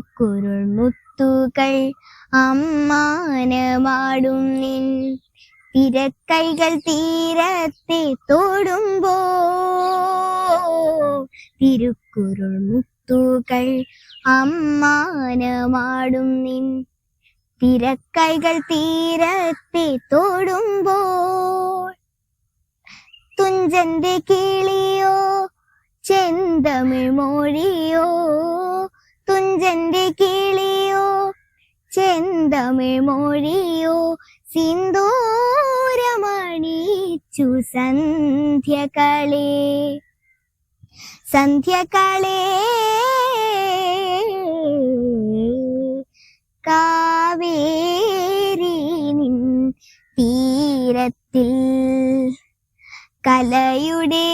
തിരുക്കുരുൾ മുത്തുകൾ അമ്മാനമാടും നിൻ തിരക്കൈകൾ തീരത്തെ തോടുമ്പോ. തിരുക്കുരുൾ മുത്തുകൾ അമ്മാനമാടും നിൻ തിരക്കൈകൾ തീരത്തെ തൊടുമ്പോൾ തുഞ്ചന്റെ കിളിയോ ചെന്തമിഴ് മൊഴിയോ. തുഞ്ചന്റെ കിളിയോ ചെന്തമിഴ് മൊഴിയോ സിന്ദൂരമണിച്ചു സന്ധ്യകളെ. സന്ധ്യകളെ കാവേരി നിൻ തീരത്തിൽ കലയുടെ